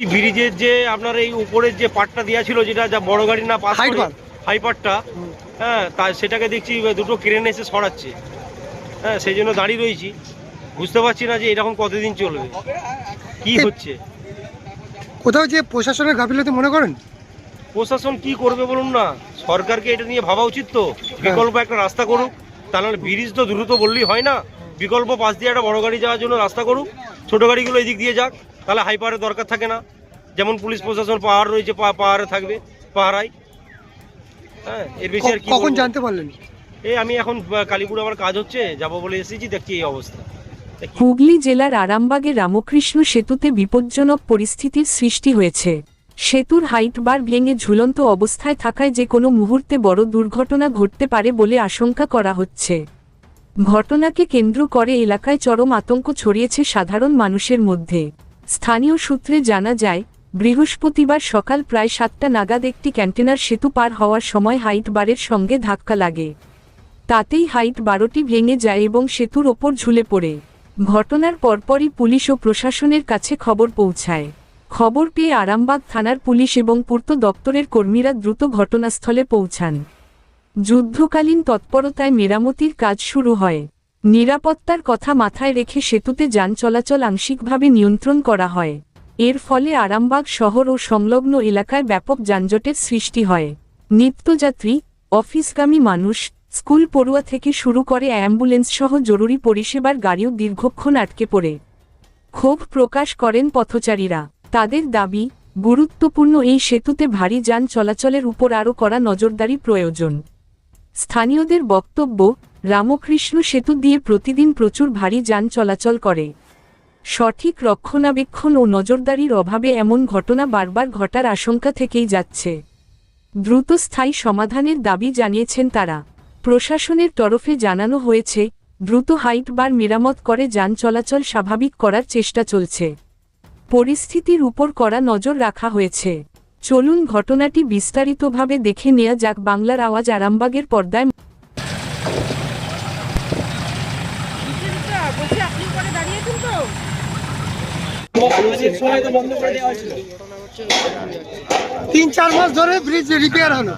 এই ব্রিজের যে আপনার এই উপরের যে পাটটা দেওয়া ছিল যেটা যা বড় গাড়ি না পাস bar। হ্যাঁ তা সেটাকে দেখছি দুটো ক্রেন এসে সরাচ্ছে। হ্যাঁ সেই জন্য দাঁড়িয়ে রয়েছি। বুঝতে পারছি না যে এরকম কতদিন চলবে। কি হচ্ছে? কোথাও যে প্রশাসনের গাফিলতি মনে করেন? প্রশাসন কি করবে বলুন না? সরকারকে এটা নিয়ে ভাবা উচিত তো। বিকল্প একটা রাস্তা করুক। তা নাহলে ব্রিজ তো দ্রুত বললেই হয় না। বিকল্প পাশ দিয়ে একটা বড় গাড়ি যাওয়ার জন্য রাস্তা করুক। ছোট গাড়িগুলো এদিক দিয়ে যাক। তাহলে হাইপারের দরকার থাকে না। যেমন পুলিশ প্রশাসন পাহাড় রয়েছে পাহাড়ে থাকবে পাহারায় হ্যাঁ এর বেশি আর কি কখন? জানতে পারলেন? এই আমি এখন কালীপুরে আমার কাজ হচ্ছে যাব বলে এসেছি দেখছি এই অবস্থা। হুগলি জেলার আরামবাগে রামকৃষ্ণ সেতুতে বিপজ্জনক পরিস্থিতির সৃষ্টি হয়েছে। সেতুর হাইট বার ভেঙে ঝুলন্ত অবস্থায় থাকায় যে কোনো মুহূর্তে বড় দুর্ঘটনা ঘটতে পারে বলে আশঙ্কা করা হচ্ছে। ঘটনাকে কেন্দ্র করে এলাকায় চরম আতঙ্ক ছড়িয়েছে সাধারণ মানুষের মধ্যে। স্থানীয় সূত্রে জানা যায়, বৃহস্পতিবার সকাল প্রায় সাতটা নাগাদ একটি ক্যান্টেনার সেতু পার হওয়ার সময় হাইট বারের সঙ্গে ধাক্কা লাগে। তাতেই হাইট বারোটি ভেঙে যায় এবং সেতুর ওপর ঝুলে পড়ে। ঘটনার পরপরই পুলিশ ও প্রশাসনের কাছে খবর পৌঁছায়। খবর পেয়ে আরামবাগ থানার পুলিশ এবং পূর্ত দপ্তরের কর্মীরা দ্রুত ঘটনাস্থলে পৌঁছান। যুদ্ধকালীন তৎপরতায় মেরামতির কাজ শুরু হয়। নিরাপত্তার কথা মাথায় রেখে সেতুতে যান চলাচল আংশিকভাবে নিয়ন্ত্রণ করা হয়। এর ফলে আরামবাগ শহর ও সংলগ্ন এলাকায় ব্যাপক যানজটের সৃষ্টি হয়। নিত্যযাত্রী, অফিসগামী মানুষ, স্কুল পড়ুয়া থেকে শুরু করে অ্যাম্বুলেন্স সহ জরুরি পরিষেবার গাড়িও দীর্ঘক্ষণ আটকে পড়ে। ক্ষোভ প্রকাশ করেন পথচারীরা। তাদের দাবি, গুরুত্বপূর্ণ এই সেতুতে ভারী যান চলাচলের উপর আরও করা নজরদারি প্রয়োজন। স্থানীয়দের বক্তব্য, রামকৃষ্ণ সেতু দিয়ে প্রতিদিন প্রচুর ভারী যান চলাচল করে। সঠিক রক্ষণাবেক্ষণ ও নজরদারির অভাবে এমন ঘটনা বারবার ঘটার আশঙ্কা থেকেই যাচ্ছে। দ্রুত স্থায়ী সমাধানের দাবি জানিয়েছেন তারা। প্রশাসনের তরফে জানানো হয়েছে, দ্রুত হাইট বার মেরামত করে যান চলাচল স্বাভাবিক করার চেষ্টা চলছে। পরিস্থিতির উপর কড়া নজর রাখা হয়েছে। চলুন ঘটনাটি বিস্তারিতভাবে দেখে নেওয়া যাক বাংলার আওয়াজ আরামবাগের পর্দায়। তিন চার মাস ধরে ব্রিজ রিপেয়ার হলো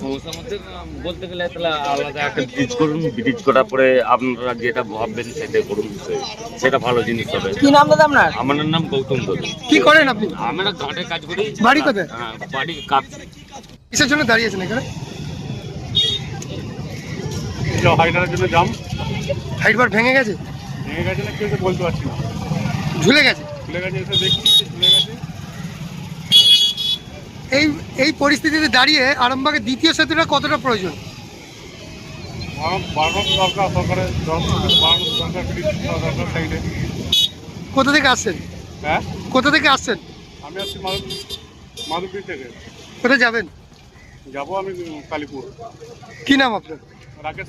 সমস্যার মধ্যে বলতে গেলে তাহলে আলাদা একটা ব্রিজ করুন ব্রিজ করার পরে আপনারা যেটা ভাববেন সেটাই করুন সেটা ভালো জিনিস হবে। কি নাম দাদা আপনার? আমার নাম গৌতম দত্ত কি করেন আপনি? আমরা ঘাটে কাজ করি। বাড়ি কোথায়? হ্যাঁ, বাড়ি কিসের জন্য দাঁড়িয়েছেন এখানে? হাইডারের জন্য জাম হাইট বার ভেঙে গেছে? ভেঙে গেছে না কেউ বলতে পারছি না। ঝুলে গেছে? খুলে গেছে এসে দেখছি যে গেছে। এই এই পরিস্থিতিতে দাঁড়িয়ে আরামবাগের দ্বিতীয় সেতুটা কতটা প্রয়োজন? কোথা থেকে আসছেন? হ্যাঁ? কোথা থেকে আসছেন? আমি আসছি মাধবপুর থেকে। কোথায় যাবেন? যাব আমি কালীপুর। কি নাম আপনার? রাকেশ